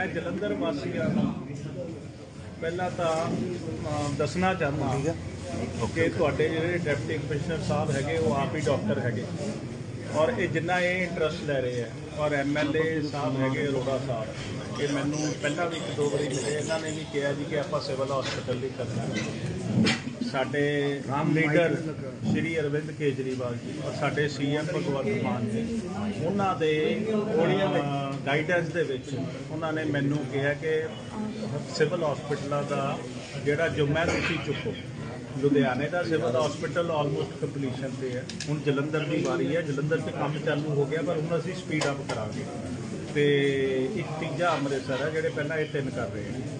ਮੈਂ ਜਲੰਧਰ ਵਾਸੀਆਂ ਨੂੰ ਪਹਿਲਾਂ ਤਾਂ ਦੱਸਣਾ ਚਾਹੁੰਦਾ ਕਿ ਤੁਹਾਡੇ ਜਿਹੜੇ ਡਿਪਟੀ ਕਮਿਸ਼ਨਰ ਸਾਹਿਬ ਹੈਗੇ ਉਹ ਆਪ ਹੀ ਡਾਕਟਰ ਹੈਗੇ। ਔਰ ਇਹ ਜਿੰਨਾ ਇਹ ਇੰਟਰਸਟ ਲੈ ਰਹੇ ਆ। ਔਰ ਐਮਐਲਏ ਸਾਹਿਬ ਹੈਗੇ ਅਰੋੜਾ ਸਾਹਿਬ। ਇਹ ਮੈਨੂੰ ਪਹਿਲਾਂ ਵੀ ਇੱਕ ਦੋ ਵਾਰੀ ਮਿਲੇ। ਇਹਨਾਂ ਨੇ ਵੀ ਕਿਹਾ ਜੀ ਕਿ ਆਪਾਂ ਸਿਵਲ ਹਸਪੀਟਲ ਲਈ ਕਰਨਾ। ਸਾਡੇ ਲੀਡਰ ਸ਼੍ਰੀ ਅਰਵਿੰਦ ਕੇਜਰੀਵਾਲ ਜੀ ਔਰ ਸਾਡੇ ਸੀਐਮ ਭਗਵੰਤ ਮਾਨ ਜੀ, ਉਹਨਾਂ ਦੇ ਗਾਈਡੈਂਸ ਦੇ ਵਿੱਚ ਉਹਨਾਂ ਨੇ ਮੈਨੂੰ ਕਿਹਾ ਕਿ ਸਿਵਲ ਹਸਪੀਟਲਾਂ ਦਾ ਜਿਹੜਾ ਜ਼ਿੰਮਾ ਤੁਸੀਂ ਚੁੱਕੋ, ਲੁਧਿਆਣੇ ਦਾ ਸਿਵਲ ਹਸਪੀਟਲ ਆਲਮੋਸਟ ਕੰਪਲੀਸ਼ਨ ਤੇ ਹੈ। ਹੁਣ ਜਲੰਧਰ ਦੀ ਵਾਰੀ ਹੈ, ਜਲੰਧਰ 'ਚ ਕੰਮ ਚਾਲੂ ਹੋ ਗਿਆ, ਪਰ ਹੁਣ ਅਸੀਂ ਸਪੀਡ ਅਪ ਕਰਾਂਗੇ। ਤੇ ਇੱਕ ਤੀਜਾ ਅੰਮ੍ਰਿਤਸਰ ਹੈ, ਜਿਹੜੇ ਪਹਿਲਾਂ ਇਹ ਤਿੰਨ ਕਰ ਰਹੇ ਨੇ।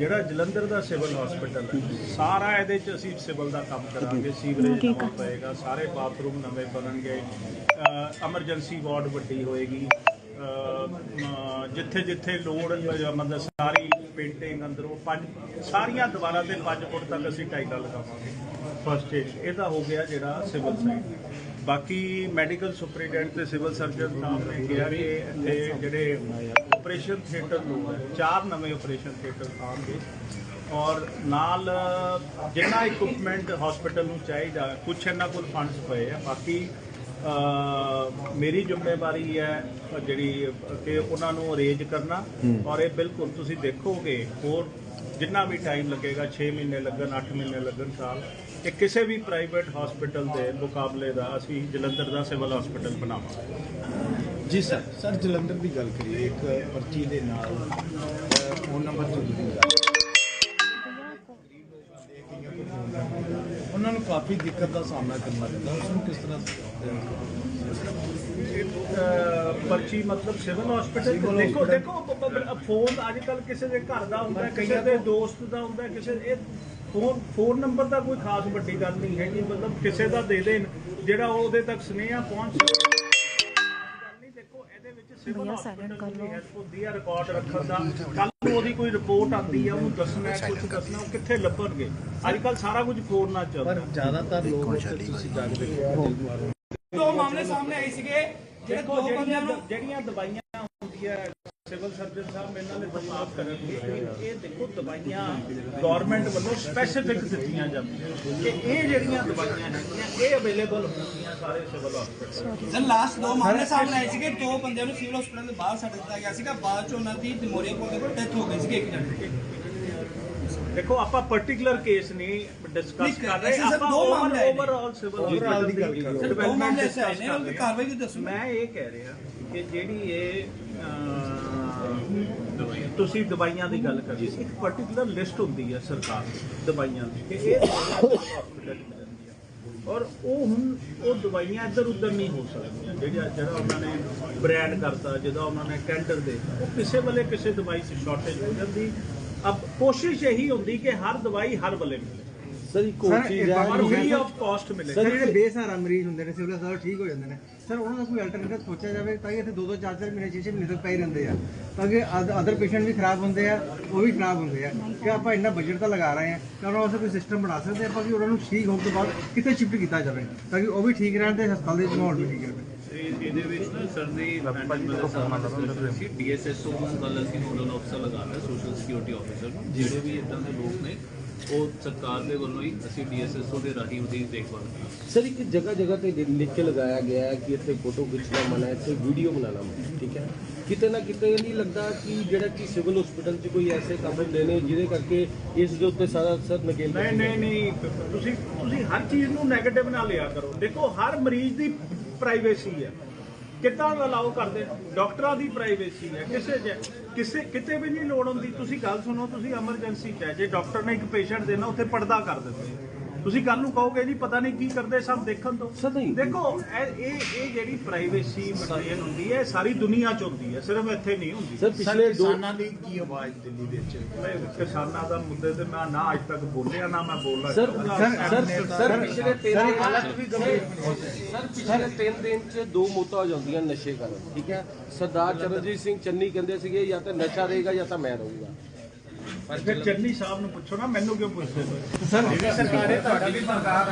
ਜਿਹੜਾ ਜਲੰਧਰ ਦਾ ਸਿਵਲ ਹਸਪੀਟਲ ਹੈ ਸਾਰਾ ਇਹਦੇ 'ਚ ਅਸੀਂ ਸਿਵਲ ਦਾ ਕੰਮ ਕਰਾਂਗੇ ਸੀਵਰੇਜ ਨਵਾਂ ਪਏਗਾ ਸਾਰੇ ਬਾਥਰੂਮ ਨਵੇਂ ਬਣਨਗੇ ਐਮਰਜੈਂਸੀ ਵਾਰਡ ਵੱਡੀ ਹੋਏਗੀ ਜਿੱਥੇ ਜਿੱਥੇ ਲੋੜ ਮਤਲਬ ਸਾਰੀ ਪੇਂਟਿੰਗ ਅੰਦਰੋਂ ਪੰਜ ਸਾਰੀਆਂ ਦੀਵਾਰਾਂ ਤੇ 5 ਫੁੱਟ ਤੱਕ ਅਸੀਂ ਟਾਈਲਾਂ ਲਗਾਵਾਂਗੇ। ਫਸਟ ਏਡ ਇਹਦਾ ਹੋ ਗਿਆ ਜਿਹੜਾ ਸਿਵਲ ਸਾਈਡ ਬਾਕੀ ਮੈਡੀਕਲ ਸੁਪਰੀਡੈਂਟ ਤੇ ਸਿਵਲ ਸਰਜਨ ਸਾਹਿਬ ਨੇ ਕਿਹਾ ਕਿ ਇੱਥੇ ਜਿਹੜੇ ਆਪਰੇਸ਼ਨ ਥੀਏਟਰ ਹੈ ਚਾਰ ਨਵੇਂ ਆਪਰੇਸ਼ਨ ਥੀਏਟਰ ਆਉਣਗੇ ਔਰ ਨਾਲ ਜਿੰਨਾ ਇਕਵਿਪਮੈਂਟ ਹਸਪੀਟਲ ਨੂੰ ਚਾਹੀਦਾ ਕੁਛ ਇਹਨਾਂ ਕੋਲ ਫੰਡਸ ਪਏ ਆ। ਬਾਕੀ ਮੇਰੀ ਜ਼ਿੰਮੇਵਾਰੀ ਹੈ ਜਿਹੜੀ ਕਿ ਉਹਨਾਂ ਨੂੰ ਅਰੇਂਜ ਕਰਨਾ। ਔਰ ਇਹ ਬਿਲਕੁਲ ਤੁਸੀਂ ਦੇਖੋਗੇ ਹੋਰ ਜਿੰਨਾ ਵੀ ਟਾਈਮ ਲੱਗੇਗਾ 6 ਮਹੀਨੇ ਲੱਗਣ 8 ਮਹੀਨੇ ਲੱਗਣ ਸਾਲ ਇਹ ਕਿਸੇ ਵੀ ਪ੍ਰਾਈਵੇਟ ਹਸਪੀਟਲ ਦੇ ਮੁਕਾਬਲੇ ਦਾ ਅਸੀਂ ਜਲੰਧਰ ਦਾ ਸਿਵਲ ਹਸਪੀਟਲ ਬਣਾਵਾਂਗੇ। ਜੀ ਸਰ ਸਰ ਜਲੰਧਰ ਦੀ ਗੱਲ ਕਰੀਏ ਇੱਕ ਪਰਚੀ ਦੇ ਨਾਲ ਫੋਨ ਨੰਬਰ ਚੋਰੀ ਦੀ ਗੱਲ ਉਹਨਾਂ ਨੂੰ ਕਾਫੀ ਦਿੱਕਤ ਦਾ ਸਾਹਮਣਾ ਕਰਨਾ ਪੈਂਦਾ। ਉਸ ਨੂੰ ਕਿਸ ਤਰ੍ਹਾਂ ਪਰਚੀ ਮਤਲਬ ਸਿਵਲ ਹਸਪੀਟਲ ਦੇਖੋ। ਦੇਖੋ ਫੋਨ ਅੱਜ ਕੱਲ ਕਿਸੇ ਦੇ ਘਰ ਦਾ ਹੁੰਦਾ ਕਿਸੇ ਦੇ ਦੋਸਤ ਦਾ ਹੁੰਦਾ ਕਿਸੇ ਇਹ ਫੋਨ ਫੋਨ ਨੰਬਰ ਦਾ ਕੋਈ ਖਾਸ ਵੱਡੀ ਗੱਲ ਨਹੀਂ ਹੈ ਜੀ ਮਤਲਬ ਕਿਸੇ ਦਾ ਦੇ ਦੇਣ ਜਿਹੜਾ ਉਹਦੇ ਤੱਕ ਸੁਨੇਹਾ ਪਹੁੰਚ ਸਕੇ। ਗੱਲ ਨਹੀਂ ਦੇਖੋ ਇਹਦੇ ਵਿੱਚ ਸਿਵਲ ਹਸਪੀਟਲ। ਦੀ ਹੈਲਪ ਹੁੰਦੀ ਹੈ ਰਿਕਾਰਡ ਰੱਖਣ ਦਾ। ਕੱਲ ਨੂੰ ਉਹਦੀ ਕੋਈ ਰਿਪੋਰਟ ਆਉਂਦੀ ਹੈ ਉਹਨੂੰ ਦੱਸਣਾ ਹੈ ਕੁਝ ਦੱਸਣਾ ਉਹ ਕਿੱਥੇ ਲੱਭਣਗੇ? ਅੱਜ ਕੱਲ ਸਾਰਾ ਕੁਝ ਫੋਨ ਨਾਲ ਚੱਲਦਾ। ਪਰ ਜ਼ਿਆਦਾਤਰ ਲੋਕ ਤੁਸੀਂ ਜਾ ਕੇ ਦੇਖੋ ਦੋ ਮਾਮਲੇ ਸਾਹਮਣੇ ਆਏ ਸੀਗੇ ਜਿਹੜੇ ਦੋ ਬੰਦਿਆਂ ਜਿਹੜੀਆਂ ਨੂੰ ਜਿਹੜੀਆਂ ਦਵਾਈਆਂ ਹੁੰਦੀਆਂ ਸਿਵਲ ਸਰਜਨ ਸਾਹਿਬ ਇਹਨਾਂ ਨੇ ਦਰਸਾਫ ਕਰਨਗੇ ਇਹ- ਇਹ ਦੇਖੋ ਦਵਾਈਆਂ ਗਵਰਨਮੈਂਟ ਵੱਲੋਂ ਸਪੈਸੀਫਿਕ ਦਿੱਤੀਆਂ ਜਾਂਦੀਆਂ ਕਿ ਇਹ ਜਿਹੜੀਆਂ ਦਵਾਈਆਂ ਹੈਗੀਆਂ ਇਹ ਅਵੇਲੇਬਲ ਹੁੰਦੀਆਂ ਸਾਰੇ ਸਿਵਲ ਹਸਪੀਟਲ ਸਰ ਲਾਸਟ ਦੋ ਮਾਮਲੇ ਸਾਹਮਣੇ ਆਏ ਸੀਗੇ। ਦੋ ਬੰਦਿਆਂ ਨੂੰ ਸਿਵਲ ਹਸਪੀਟਲ ਦੇ ਬਾਹਰ ਛੱਡ ਦਿੱਤਾ ਗਿਆ ਸੀਗਾ। ਬਾਅਦ ਚ ਉਹਨਾਂ ਦੀ ਡਿਮੋਰੀਆ ਕੋਲ ਦੇ ਡੈਥ ਹੋ ਗਈ ਸੀਗੀ ਇੱਕ ਜਣੇ ਦੀ। ਦੇਖੋ ਆਪਾਂ ਪਾਰਟਿਕੂਲਰ ਕੇਸ ਨਹੀਂ ਡਿਸਕਸ ਕਰ ਰਹੇ। ਆਪਾਂ ਦੋ। ਓਵਰਆਲ ਸਿਵਲ Overall ਦੀ ਗੱਲ ਕਰ ਰਹੇ ਦੋ ਮਾਮਲੇ ਐਸੇ ਨੇ ਉਹਨਾਂ ਦੀ ਕਾਰਵਾਈ ਦੀ ਦੱਸੋ ਮੈਂ ਇਹ ਕਹਿ ਰਿਹਾ ਕਿ ਜਿਹੜੀ ਇਹ ਤੁਸੀਂ ਦਵਾਈਆਂ ਦੀ ਗੱਲ ਕਰ ਇੱਕ ਪਾਰਟਿਕੂਲਰ ਲਿਸਟ ਹੁੰਦੀ ਹੈ ਸਰਕਾਰ ਦੀ, ਦਵਾਈਆਂ ਦੀ, ਕਿ ਇਹ ਹਸਪੀਟਲ ਔਰ ਉਹ ਹੁਣ, ਉਹ ਦਵਾਈਆਂ ਇੱਧਰ ਉੱਧਰ ਨਹੀਂ ਹੋ ਸਕਦੀਆਂ। ਜਿਹੜਾ ਜਿਹੜਾ ਉਹਨਾਂ ਨੇ ਬ੍ਰਾਂਡ ਕਰਤਾ, ਜਿਹਦਾ ਉਹਨਾਂ ਨੇ ਟੈਂਡਰ ਦੇ ਉਹ ਕਿਸੇ ਵੇਲੇ ਕਿਸੇ ਦਵਾਈ 'ਚ ਸ਼ਾਰਟੇਜ ਹੋ ਜਾਂਦੀ। ਅਬ ਕੋਸ਼ਿਸ਼ ਇਹੀ ਹੁੰਦੀ ਕਿ ਹਰ ਦਵਾਈ ਹਰ ਵੇਲੇ ਮਿਲੇ। ਸਰ ਇੱਕ ਹੋਰ ਚੀਜ਼ ਹੈ ਫ੍ਰੀ ਆਫ ਕਾਸਟ ਮਿਲੇ ਸਰ, ਜਿਹੜੇ ਬੇਸਹਾਰਾ ਮਰੀਜ਼ ਹੁੰਦੇ ਨੇ ਸਿਵਲ ਹਸਪਤਾਲ ਠੀਕ ਹੋ ਜਾਂਦੇ ਨੇ। ਸਰ ਉਹਨਾਂ ਦਾ ਕੋਈ ਅਲਟਰਨੇਟਿਵ ਸੋਚਿਆ ਜਾਵੇ ਤਾਂ ਕਿ ਇੱਥੇ 2-2 4-4 ਮਹੀਨੇ 6 ਮਹੀਨੇ ਤੱਕ ਪਏ ਰਹਿੰਦੇ ਆ। ਤਾਂ ਕਿ ਅਦਰ ਪੇਸ਼ੈਂਟ ਵੀ ਖਰਾਬ ਹੁੰਦੇ ਆ ਉਹ ਵੀ ਖਰਾਬ ਹੁੰਦੇ ਆ। ਕਿ ਆਪਾਂ ਇੰਨਾ ਬਜਟ ਤਾਂ ਲਗਾ ਰਹੇ ਆ ਕਿ ਉਹਨਾਂ ਵਾਸਤੇ ਕੋਈ ਸਿਸਟਮ ਬਣਾ ਸਕਦੇ ਆਪਾਂ ਕਿ ਉਹਨਾਂ ਨੂੰ ਠੀਕ ਹੋਣ ਤੋਂ ਬਾਅਦ ਕਿਤੇ ਸ਼ਿਫਟ ਕੀਤਾ ਜਾਵੇ ਤਾਂ ਕਿ ਉਹ ਵੀ ਠੀਕ ਰਹਿਣ ਤੇ ਹਸਪਤਾਲ ਦੇ ਮਾਹੌਲ ਵੀ ਠੀਕ ਰਹੇ। ਇਹ- ਇਹਦੇ ਵਿੱਚ ਨਾ ਸਰ ਦੀ ਸੀ ਡੀਐਸਐਸਓ ਵੱਲ ਅਸੀਂ ਨੋਡਲ ਅਫਸਰ ਲਗਾਉਣਾ ਸੋਸ਼ਲ ਸਿਕਿਉਰਿਟੀ ਆਫੀਸਰ ਨੂੰ ਜਿਹੜੇ ਵੀ ਇਦਾਂ ਦੇ ਲੋਕ ਨੇ ਉਹ ਸਰਕਾਰ ਦੇ ਵੱਲੋਂ ਹੀ ਅਸੀਂ ਡੀਐਸਐਸਓ ਦੇ ਰਾਹੀਂ ਉਹਦੀ ਦੇਖਭਾਲ ਕਰਾਂਗੇ ਸਰ ਇੱਕ ਜਗ੍ਹਾ ਜਗ੍ਹਾ ਤੇ ਲਿਖ ਕੇ ਲਗਾਇਆ ਗਿਆ ਹੈ ਕਿ ਇੱਥੇ ਫੋਟੋ ਖਿੱਚਣਾ ਮਨਾ ਹੈ ਇੱਥੇ ਵੀਡੀਓ ਬਣਾਉਣਾ ਮਨਾ ਹੈ ਠੀਕ ਹੈ? ਕਿਤੇ ਨਾ ਕਿਤੇ ਇਹ ਨਹੀਂ ਲੱਗਦਾ ਕਿ ਜਿਹੜਾ ਕਿ ਸਿਵਲ ਹਸਪੀਟਲ 'ਚ ਕੋਈ ਐਸੇ ਕੰਮ ਹੁੰਦੇ ਨੇ ਜਿਹਦੇ ਕਰਕੇ ਇਸ ਦੇ ਉੱਤੇ ਸਾਰਾ ਸਰ ਨਕੇਲ ਨਹੀਂ ਨਹੀਂ ਨਹੀਂ ਤੁਸੀਂ ਤੁਸੀਂ ਹਰ ਚੀਜ਼ ਨੂੰ 네ਗੇਟਿਵ ਨਾ ਲਿਆ ਕਰੋ। ਦੇਖੋ ਹਰ ਮਰੀਜ਼ ਦੀ ਪ੍ਰਾਈਵੇਸੀ ਹੈ। ਕਿੱਦਾਂ ਅਲਾਉ ਕਰਦੇ? ਡਾਕਟਰਾਂ ਦੀ ਪ੍ਰਾਈਵੇਸੀ ਹੈ, ਕਿਸੇ ਜ- ਕਿਸੇ ਕਿਤੇ ਵੀ ਨਹੀਂ ਲੋੜ ਹੁੰਦੀ। ਤੁਸੀਂ ਗੱਲ ਸੁਣੋ, ਤੁਸੀਂ ਐਮਰਜੈਂਸੀ ਚ ਹੈ। ਜੇ ਡਾਕਟਰ ਨੇ ਇੱਕ ਪੇਸ਼ੈਂਟ ਦੇਣਾ, ਉੱਥੇ ਪਰਦਾ ਕਰ ਦਿੰਦੇ ਤੁਸੀਂ ਕੱਲ ਨੂੰ ਕਹੋਗੇ ਜੀ ਪਤਾ ਨਹੀਂ ਕੀ ਕਰਦੇ ਸਭ ਦੇਖਣ ਤੋਂ। ਸਰ, ਨਹੀਂ। ਦੇਖੋ ਇਹ ਇਹ ਇਹ ਜਿਹੜੀ ਪ੍ਰਾਈਵੇਸੀ ਮੇਨਟੇਨ ਹੁੰਦੀ ਹੈ ਇਹ ਸਾਰੀ ਦੁਨੀਆ ਚ ਹੁੰਦੀ ਹੈ ਸਿਰਫ ਇੱਥੇ ਨਹੀਂ ਹੁੰਦੀ। ਸਰ ਪਿਛਲੇ ਦੋ ਕਿਸਾਨਾਂ ਦੀ ਕੀ ਆਵਾਜ਼ ਦਿੱਲੀ ਦੇ ਵਿੱਚ? ਮੈਂ ਕਿਸਾਨਾਂ ਦਾ ਮੁੱਦੇ ਤੇ ਮੈਂ ਨਾ ਅੱਜ ਤੱਕ ਬੋਲਿਆ ਨਾ ਮੈਂ ਬੋਲਣਾ ਸਰ। ਸਰ ਸਰ ਸਰ ਪਿਛਲੇ ਤਿੰਨ ਸਰ ਪਿਛਲੇ ਤਿੰਨ ਦਿਨ ਚ ਦੋ ਮੌਤਾਂ ਹੋ ਜਾਂਦੀਆਂ ਨਸ਼ੇ ਕਾਰਨ ਠੀਕ ਹੈ? ਸਰਦਾਰ ਚਰਨਜੀਤ ਸਿੰਘ ਚੰਨੀ ਕਹਿੰਦੇ ਸੀਗੇ ਜਾਂ ਤਾਂ ਨਸ਼ਾ ਰਹੇਗਾ ਜਾਂ ਤਾਂ ਮੈਂ ਰਹੂੰਗਾ। ਫਿਰ ਚੰਨੀ ਸਾਹਿਬ ਨੂੰ ਪੁੱਛੋ ਨਾ ਮੈਨੂੰ ਕਿਉਂ ਪੁੱਛਦੇ ਹੋ? ਸਰ ਸਰਕਾਰ ਹੈ ਤੁਹਾਡੀ ਵੀ ਸਰਕਾਰ